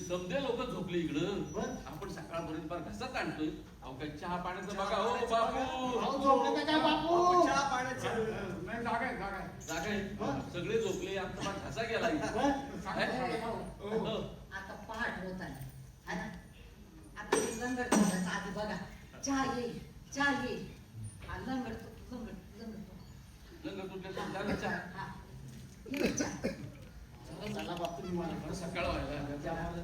समजे लोक झोपले इकडं. आपण सकाळपर्यंत फार घसा काढतोय अहो काय चहा पाण्याचं बघा हो बापू. बापू? चहा पाण्याची. सगळे झोपले आता फार घसा गेला सांगा. हो. आता पहाट होत आहे. है आता हे लंगर आधी बघा. चहा येईल चहा येईल हा लंगर तो लंगर लंगर झालं चहा. त्याला बाबतीत चहा चला बरं, सकाळ व्हायला त्यामुळे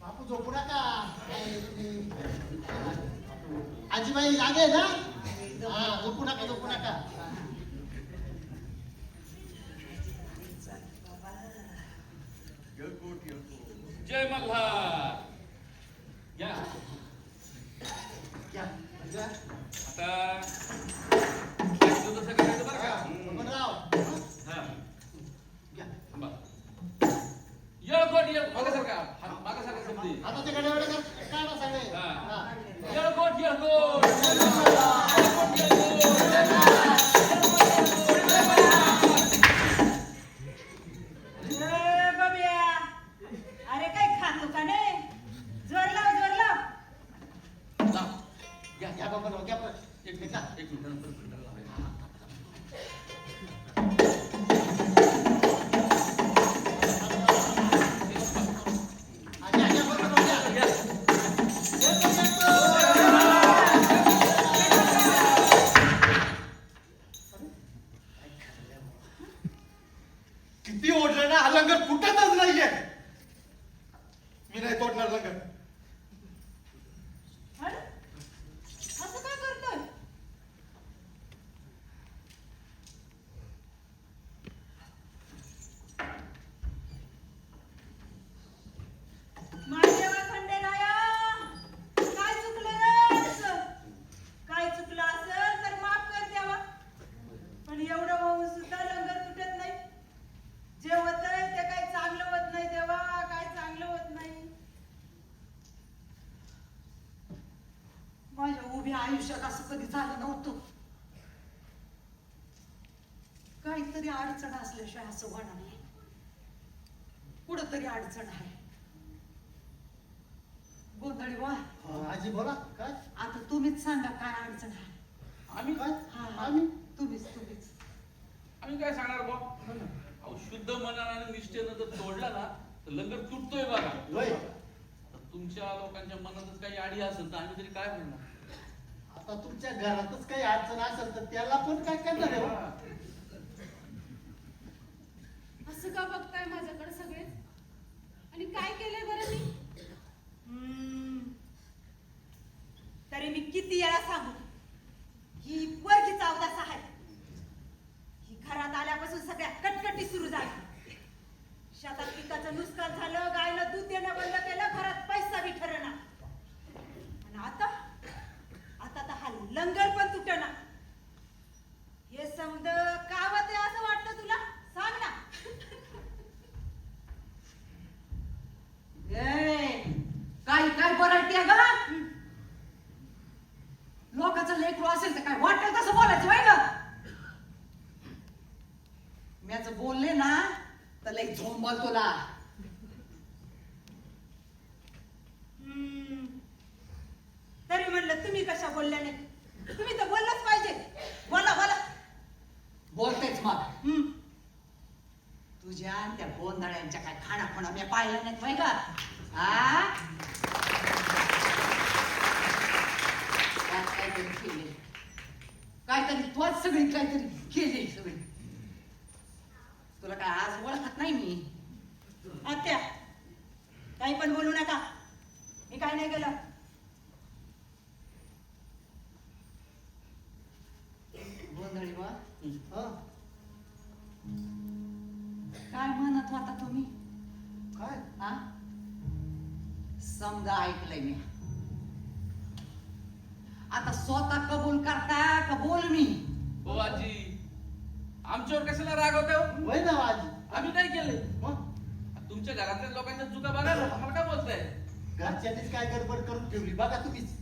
बापू झोपू नका काय तुम्ही? आजीबाई जागे ना हा झोपू नका झोपू नका. जय मल्हार या या, या. आता तसं करायचं बरं का हा या. येळकोट येळ मागासारखा मागासारखा समजे आता ते गडे वडे काढा सगळे हा. हा. येळकोट येळकोट येळकोट, उभ्या आयुष्यात असं कधी झालं नव्हतं. काहीतरी अडचण असल्याशिवाय असं होणार नाही. कुठं तरी अडचण आहे. गोंधळी वा हा, आजी बोला काय? आता तुम्हीच सांगा काय अडचण आहे. आम्ही काय? हा आम्ही? तुम्हीच तुम्हीच. आम्ही काय सांगणार बा अहो शुद्ध मनानं आणि निष्ठेनं जर तोडला ना तर लंगर तुटतोय बघा. होय. आता तुमच्या लोकांच्या मनातच काही आडी असेल तर आम्ही तरी काय म्हणणार? आता तुमच्या घरातच काही अडचण असेल तर त्याला पण काय करणार आहे हो? असं का बघताय माझ्याकडे सगळेच आणि काय केलंय बरं मी? हम्म. तरी मी किती वेळा सांगू? ही वर्गी चावदास आहे. ही घरात आल्यापासून सगळ्या कटकटी सुरू झाली. शेतात पिकाचं नुकसान झालं गायला दूध देणं बंद केलं घरात पैसा बी ठरना. आणि आता आता तर हा लंगर पण तुटना. हे समज कावत आहे असं वाटतं तुला? सांग ना. काय काय बरळतीये ग? लोकांचं लेकरू असेल तर काय वाटेल तसं बोलायचं वय ग? म्याच बोलले ना तर लई झोंबल तुला. तरी म्हणलं तुम्ही कशा बोलल्या नाही तुम्ही तर बोललंच पाहिजे. बोला बोला. बोलतेच मग हम्म. तुझ्या आणि त्या गोंधळ्यांच्या काय खाणा खुणा मी पाहिल्या नाहीत हा त्यात काहीतरी केले. काहीतरी तोच सगळी काहीतरी केली सगळी. तुला काय आज ओळखत नाही मी? आत्या काही पण बोलू नका. मी काय नाही केलं. गोंधळी बा हा, काय म्हणत होता तुम्ही? काय? हा? समजा ऐकलंय मी. आता स्वतः कबूल करता का बोल मी? हो आजी. आमच्या आमच्यावर कशाला रागवते हो? वय ना आजी. आम्ही काय केले मग? तुमच्या घरातल्या लोकांच्या चुका बघा ना आम्हाला काय बोलताय? घरच्यांनीच काय गडबड करून ठेवली? बघा तुम्हीच.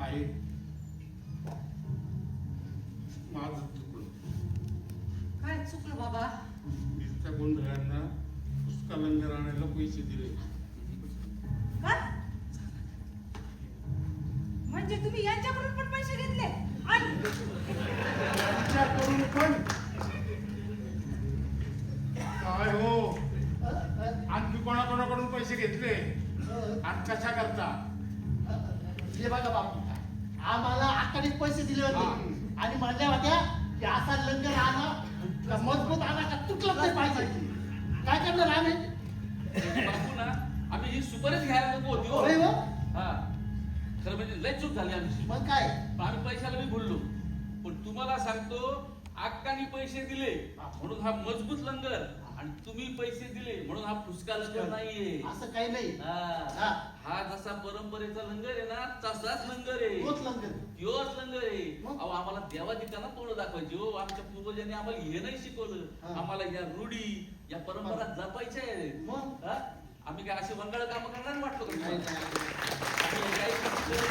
आई माझं चुकलं. काय चुकलं बाबा? त्या गोंधळांना पुष्का लंगर आणायला पैसे दिले. काय म्हणजे तुम्ही यांच्याकडून पण पैसे घेतले? करून पण? काय हो? आणखी कोणाकोणाकडून पैसे घेतले? आणि कशा करता हे बघा बापू आम्हाला आकडे पैसे दिले होते. आणि म्हणल्या होत्या की असा लंगर आणा का मजबूत आणा का तुटलं नाही पाहिजे. काय करणार आम्ही? बापू ना आम्ही ही सुपारीच घ्यायला नको होती हो. होय हो? हा. खरं म्हणजे लय चूक झाली आमची. मग काय? पण आम्ही पैशाला बी भुललो. पण तुम्हाला सांगतो अक्कानी पैसे दिले म्हणून हा मजबूत लंगर. आणि तुम्ही पैसे दिले म्हणून हा फुसका लंगर नाहीये. असं काही नाही. हा. हा. हा जसा परंपरेचा लंगर आहे ना तसाच लंगर आहे तोच लंगर त्योच लंगर आहे मग? अहो आम्हाला देवा दिकाना तोंड दाखवायची हो आमच्या पूर्वजांनी आम्हाला हे नाही शिकवलं हा. आम्हाला या रूढी या परंपरा जपायच्या आहेत मग? हा? आम्ही काय असे वंगाळ काम करणार वाटतो का नाही, तुम्हाला? नाही. आम्ही काही करत नाही.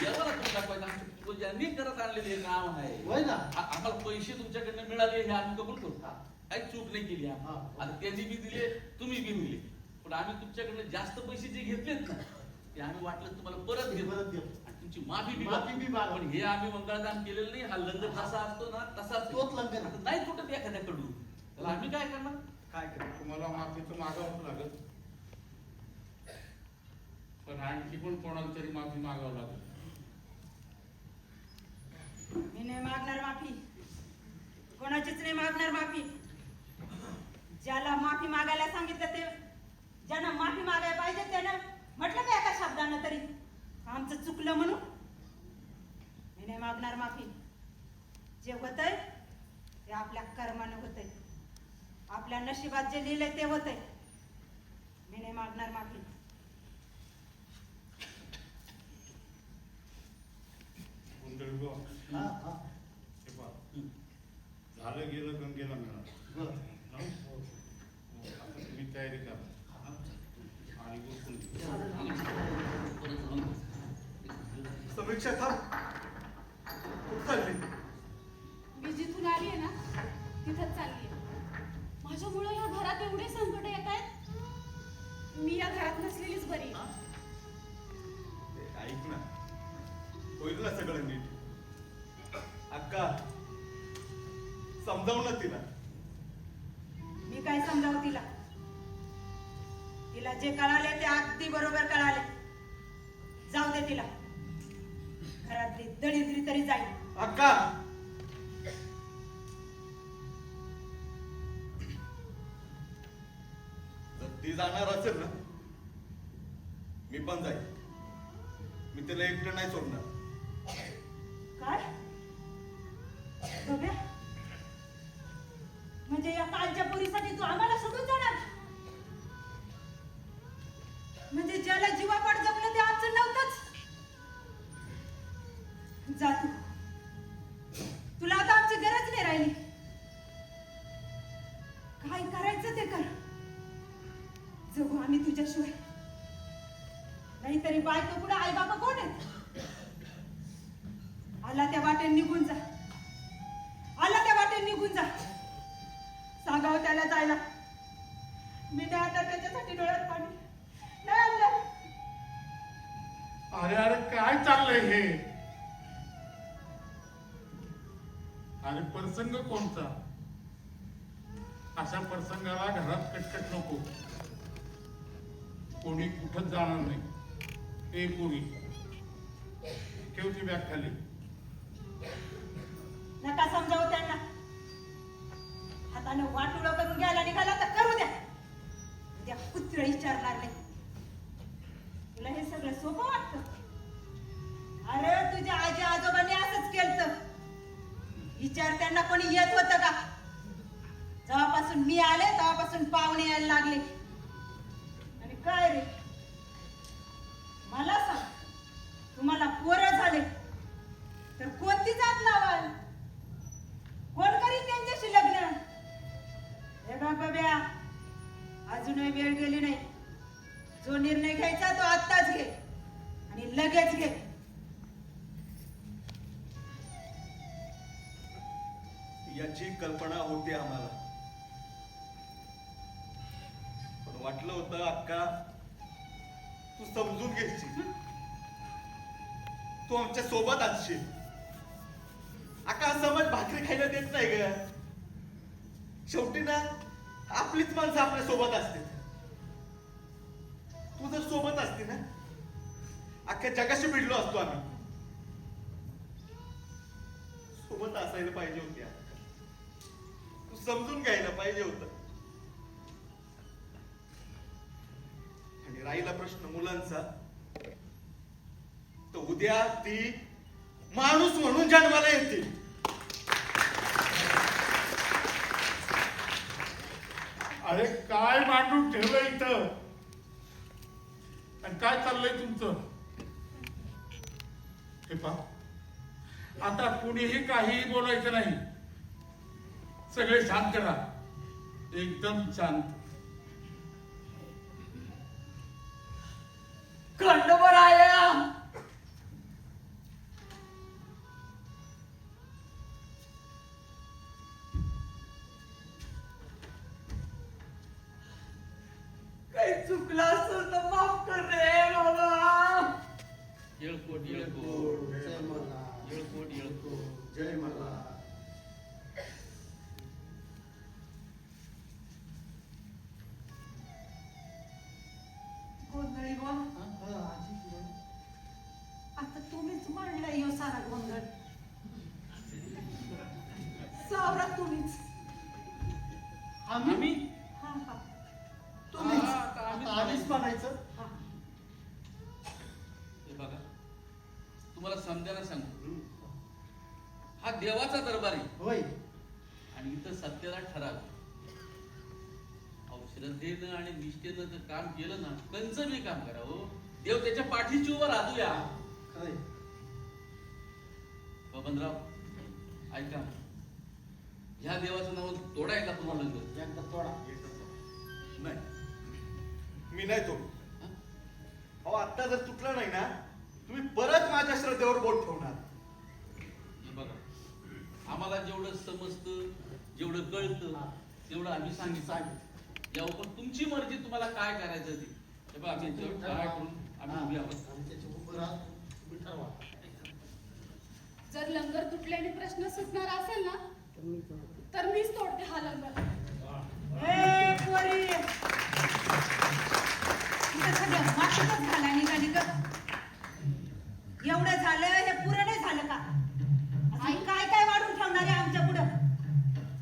देवाला तोंड दाखवायचं आमच्या पूर्वजांनी करत आणलेले हे काम आहे होय ना आ- आम्हाला पैसे तुमच्याकडनं मिळाले हे आम्ही कबूल करतो. काही चूक नाही केली आम्ही. हा. आता त्यांनी बी दिले तुम्ही बी दिले पण आम्ही तुमच्याकडनं जास्त पैसे जे घेतलेत ना ते आम्ही वाटलं तुम्हाला परत घेतो परत देऊ. आणि तुमची माफी बी माफी बी. मागतो. पण हे आम्ही मंगळदान केलेलं नाही. हा लंगर जसा असतो ना तसाच तोच लंगर. आता नाही तुटत एखाद्याकडून. त्याला आम्ही काय करणार? काय करणार तुम्हाला माफीचं मागावं लागत पण आणखी पण कोणाला तरी माफी मागावं लागत मी नाही मागणार माफी. कोणाचीच नाही मागणार माफी. ज्याला माफी मागायला सांगितलं ते ज्यांना माफी मागायला पाहिजे त्यानं म्हटलं का एका शब्दानं तरी आमचं चुकलं म्हणून मी नाही मागणार माफी जे होतंय ते आपल्या कर्मानं होतंय आपल्या नशिबात जे लिहिलंय ते होतंय मी नाही मागणार माफी. हा, हा. हे. झालं गेलं गंगेला मिळालं बरं. हा? तुम्ही तयारी करा Mükşet ha. Kurtar beni. तिला. जे कळाले ते अगदी बरोबर कळाले. जाऊ दे तिला. घरातली दळिद्री तरी जाईल. अक्का! ती जाणार असेल ना मी पण जाईल. मी तिला एकटं नाही सोडणार. काय? म्हणजे या कालच्या पोरीसाठी तू आम्हाला सोडून जाणार नाही ए कोणी ठेवती बॅग खाली नका समजावू त्यांना। हातानं वाटुळं करून घ्यायला निघाला तर करू द्या. उद्या कुत्र विचारणार नाही. तुला हे सगळं सोपं वाटतं? अरे तुझ्या आजी आजोबांनी असंच केलं विचार त्यांना कोणी येत होतं का? जेव्हापासून मी आले तेव्हापासून पाहुणे यायला लागले. आणि काय रे? याची कल्पना होती आम्हाला. पण वाटलं होतं अक्का तू समजून घ्यायची. तू आमच्यासोबत असशील अक्का समज समाज भाकरी खायला देत नाही ग. शेवटी ना आपलीच माणसं आपल्यासोबत असते तू जर सोबत असते ना अख्ख्या जगाशी भिडलो असतो आम्ही. सोबत असायला पाहिजे होती तू समजून घ्यायला पाहिजे होत. आणि राहिला प्रश्न मुलांचा. तर उद्या ती माणूस म्हणून जन्माला येतील अरे काय मांडून ठेवलं इथं? आणि काय चाललंय तुमचं? हे पहा. आता कुणीही काहीही बोलायचं नाही. सगळे शांत करा. एकदम शांत. खंडोबराया तुम्हाला समजायला सांगतो हा देवाचा दरबार आहे. होय. आणि इथं सत्याला ठराव. अहो श्रद्धेनं आणि निष्ठेनं जर काम केलं ना कंच मी काम करा हो. देव त्याच्या पाठीची उभं राहतो या खरंय. बबनराव ऐका. ह्या देवाचं नाव तोडायला तुम्हाला लंगर एकदा तोडा. नाही. मी नाही तो अहो आता जर तुटलं नाही ना तुम्ही परत माझ्या श्रद्धेवर बोट ठेवणार. हे बघा. आम्हाला जेवढं समजतं जेवढं कळतं तेवढं आम्ही सांगितलं. यावर तुमची मर्जी तुम्हाला काय करायचं ते. हे बघा आम्ही काय करून उभी आहोत. जर लंगर तुटल्याने प्रश्न सुटणार असेल ना तर मीच तोडते हा लंगर ए पोरी इथं सगळं मातीतच घाला निघाली ग एवढं झालं हे पुरं नाही झालं का अजून काय काय वाढून ठेवणार आहे आमच्या पुढं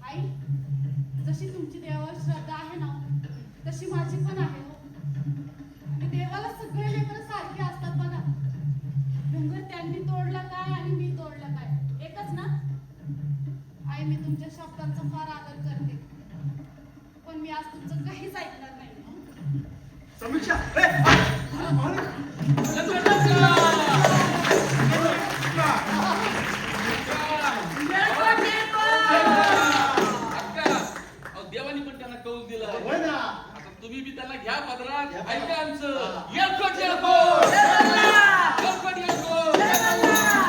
आई जशी तुमची देवावर श्रद्धा आहे ना तशी माझी पण आहे हो आणि देवाला सगळे लेकरं सारखे असतात बघा डोंगर त्यांनी तोडला काय आणि मी तोडला काय एकच ना आई मी तुमच्या शब्दांचा फार आदर करते. पण मी आज तुमचं काहीच ऐकणार नाही. समीक्षा देवानी पण त्यांना कौल दिलं. आता तुम्ही बी त्याला घ्या पदरात. घ्या ऐका. आमचं.